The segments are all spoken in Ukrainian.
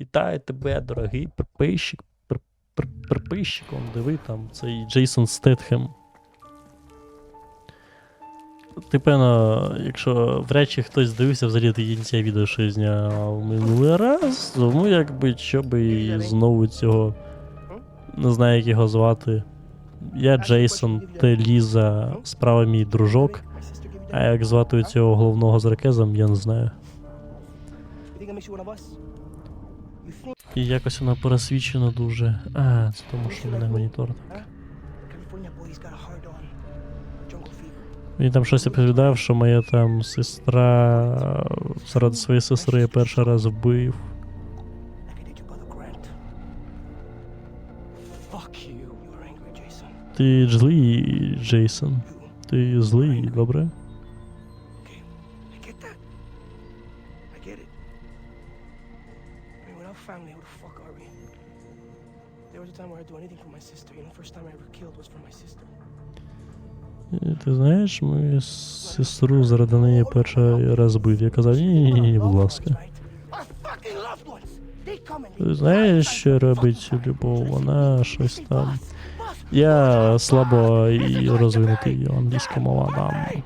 Вітаю тебе, дорогий приписчик. При, при, приписчик, он диви там, цей Джейсон Стетхем. Ти певно, якщо вряд чи хтось дивився взагалі до кінця відео, що я зняв минулий раз, тому якби що би і знову цього. Не знаю, як його звати. Я Джейсон, ти Ліза, справа мій дружок. А як звати цього головного з ракезом, я не знаю. І якось воно пересвічено дуже. А, це тому, що в мене монітор так. Він там щось оповідав, що моя там сестра заради своєї сестри я перший раз вбив. Ти злий, Джейсон. Ти злий, добре? Ти знаєш, мою сестру заради неї перший раз бив. Я казав, ні, ні, ні, будь ласка. Ти знаєш, що робить любов? Вона щось там. Я слабо і розвинутий англійська мова дам.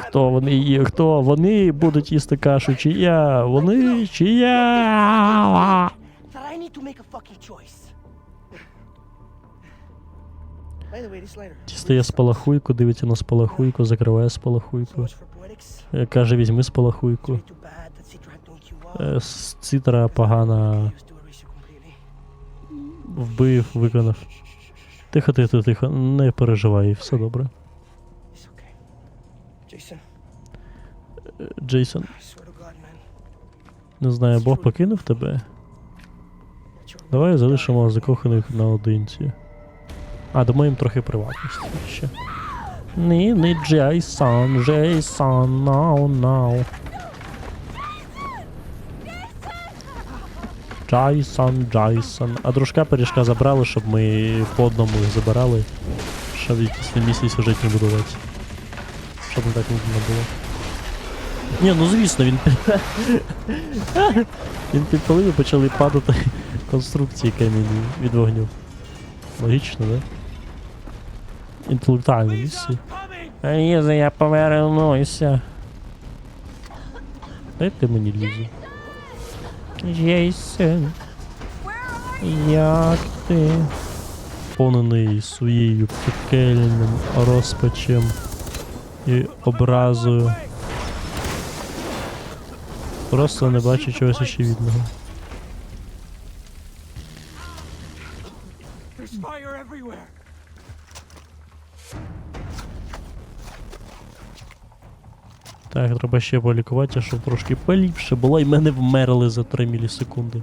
Хто вони є? Хто вони будуть їсти кашу? Чи я? Вони чи я? Дістає спалахуйку, дивиться на спалахуйку, закриває спалахуйку. Е, Каже, візьми спалахуйку. You Е, Цитра погана вбив, виконав. Тихо, тихо, тихо, не переживай, все добре. Джейсон, не знаю, Бог покинув тебе. Давай залишимо закоханих наодинці. А, дамо їм трохи приватності ще. Ні, не Джейсон, Джейсон, no, no. Джейсон, Джейсон. А дружка пиріжка забрали, щоб ми по одному їх забирали. Щоб якісь на місці сюжетні будувати. Щоб не так нудно було. Ні, ну звісно, він. він підпалив і почали падати конструкції камінні від вогню. Логічно, да? Інтелектуальні місії. Ліза, я повернуся. Дайте мені Лізу. Джейсон. Як ти? Повнений своєю пекельним розпачем і образою. Просто не бачу чогось очевидного. There's fire everywhere. Так, треба ще полікувати, щоб трошки поліпше було, і мене вмерли за 3 мілісекунди.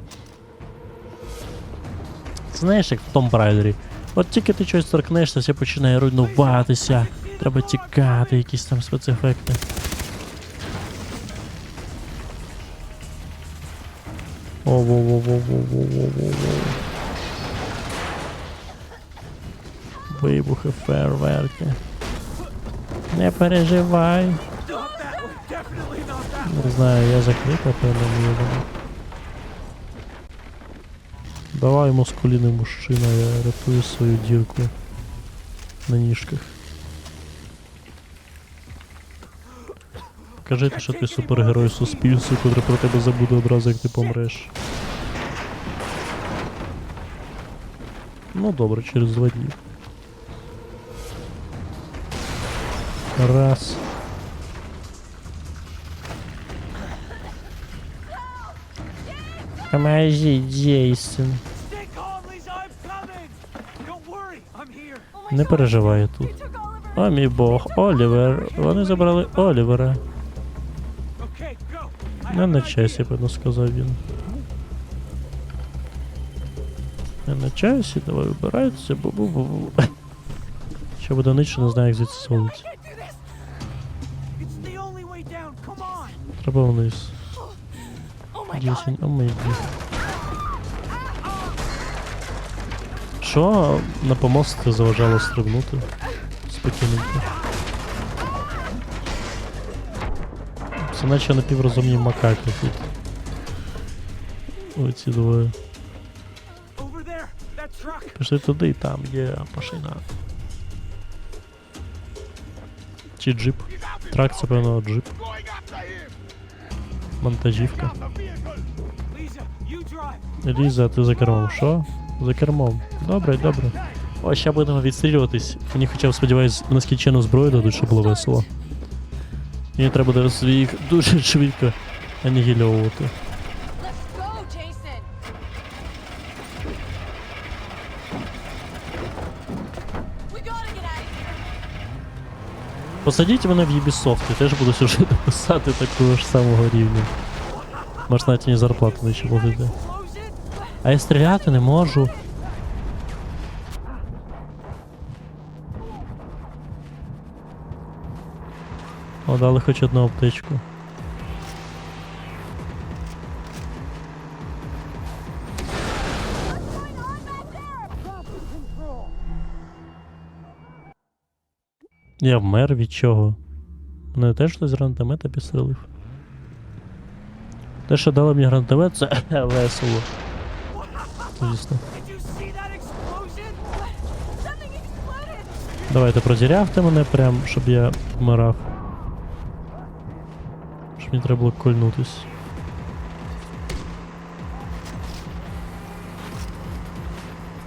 Знаєш, як в Том Брайдері. От тільки ти щось торкнешся, все починає руйнуватися. Треба тікати, якісь там спецефекти. О-во-во-во-во-во-во-во. Вибухи, фейерверки. Не переживай. Не знаю, я закрита, певно, не думаю. Давай, мускуліний мужчина, я рятую свою дірку на ніжках. Покажи, ти, що ти супергерой суспільства, котрий про тебе забуде одразу, як ти помреш. Ну добре, через два дні. Раз. I'm here. Не переживай тут. О мій бог, Олівер. Вони забрали Олівера. Не на часі, певно, сказав він. Не на часі, давай вибирайтеся, бу-бу-бу-бу. Що буде нічого, не знаю, як звідси зводиться. Can't do Oh о мій. Що на помостки заважало стрибнути? Спокійненько. Це наче напіврозумні макаки тут. двоє. There! That truck! Пішли туди, там є машина. Чи джип. Трак, це певно джип. Монтажівка. Ліза, ти за кермом. Що? За кермом. Добре, добре. О, ще будемо відстрілюватись. Мені хоча б сподіваюсь, нескінчену зброю дадуть, щоб було весело. Мені треба буде їх дуже швидко анігільовувати. Посадіть мене в Ubisoft, я теж буду сюжет писати такого ж самого рівня. Може навіть мені зарплату нижче платити. А я стріляти не можу. О, дали хоч одну аптечку. Я вмер від чого? Мене теж хтось з гранатомета підстрелив. Те, що дали мені гранатомет, це весело. Звісно. Давайте прозірявте мене прям, щоб я вмирав. Щоб мені треба було кольнутись.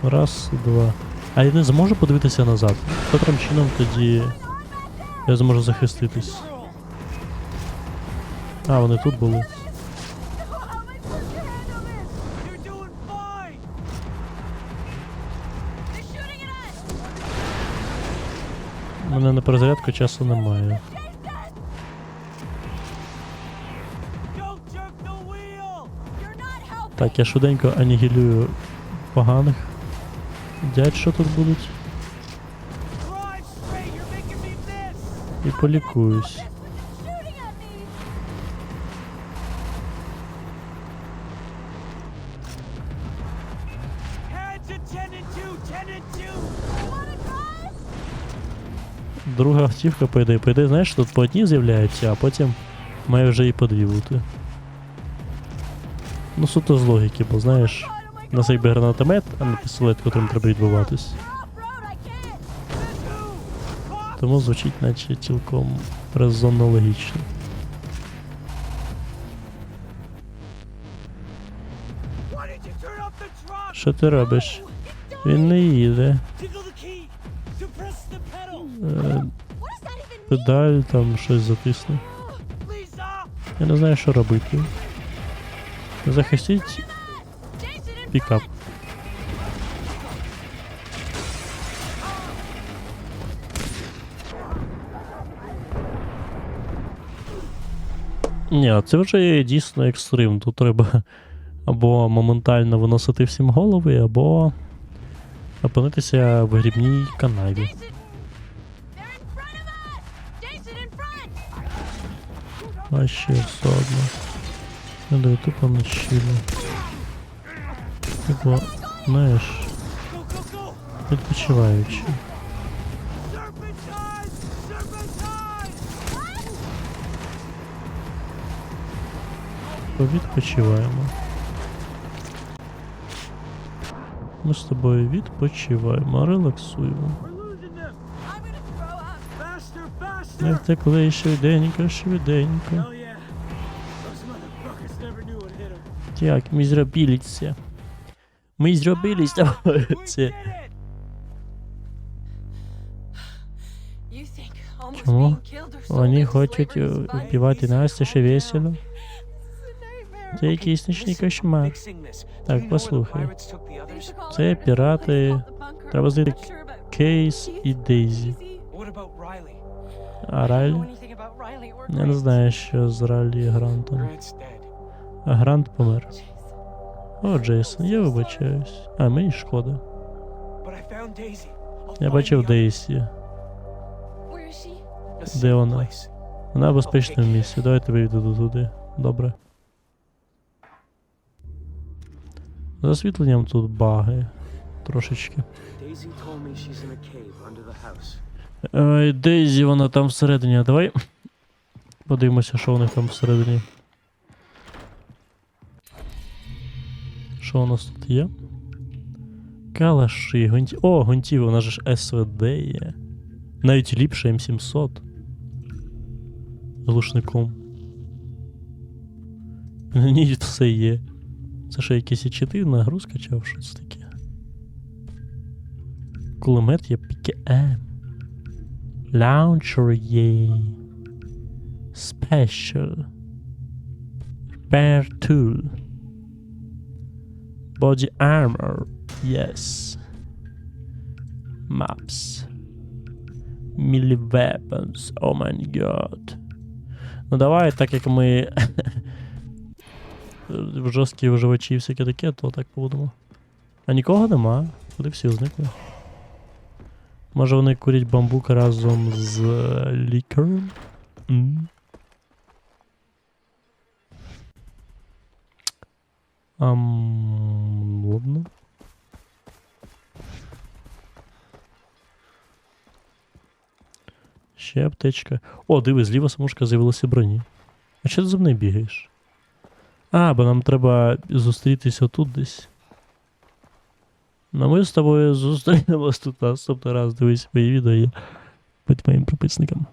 Раз, два. А я не зможу подивитися назад. Котрим чином тоді я зможу захиститись. А, вони тут були. Мене на перезарядку часу немає. Так, я швиденько анігілюю поганих. Дядь, що тут будуть? І полікуюсь. They're shooting at me. Hands at 10 and 2! 10 and 2! Wanna drive? Друга автівка, по ідеї, по ідеї, знаєш, тут по одній з'являється, а потім має вже і по дві бути. Ну, суто з логіки, бо знаєш, нас якби гранатомет, а не пістолет, котрим треба відбуватись. Тому звучить, наче цілком резонно логічно. Що ти робиш? Він не їде. Е, педаль там щось затисне. Я не знаю, що робити. Захистіть пікап. Ні, це вже дійсно екстрим. Тут треба або моментально виносити всім голови, або опинитися в грібній канаві. А ще все одно. Даю тупо на щілі. Типу, знаєш, відпочиваючи. Відпочиваємо. Ми з тобою відпочиваємо, релаксуємо. Не втекли швиденько, швиденько. Так, ми. Ми зробили з тобою це. Чому? Вони хочуть е, вбивати Настя ще весело. Це якийсь нічний кошмар. Так, послухай. Це пірати. Треба знайти Кейс і Дейзі. А or Я не знаю, що з Райлі і Грантом. А Грант помер. О, Джейсон, я вибачаюсь. А мені шкода. Я бачив. Дейсі. Де вона? Вона в безпечному місці. Давай тебе відведу туди. Добре. За освітленням тут баги. Трошечки. Ой, Дейзі, вона там всередині. А Давай подивимося, що у них там всередині. Що у нас тут є? Калаші, гвинті... О, гвинтів, у нас же ж СВД є. Навіть ліпше М700. З глушником. Ні, все є. Це що, якийсь І4 нагрузка чи що це таке? Кулемет є ПКМ. Launcher є. Special. Repair tool. Body armor. Yes. Maps. Melee weapons. Oh my god. Ну давай, так як ми жорсткі виживачі і всяке таке, то так будемо. А нікого нема. Куди всі зникли? Може вони курять бамбук разом з е, лікарем? М. Ам, ладно. Ще аптечка. О, диви, зліва смужка з'явилася броні. А що ти за мною бігаєш? А, бо нам треба зустрітися тут десь. Ну ми з тобою зустрінемось тут наступний раз. Дивись мої відео. Будь моїм прописником.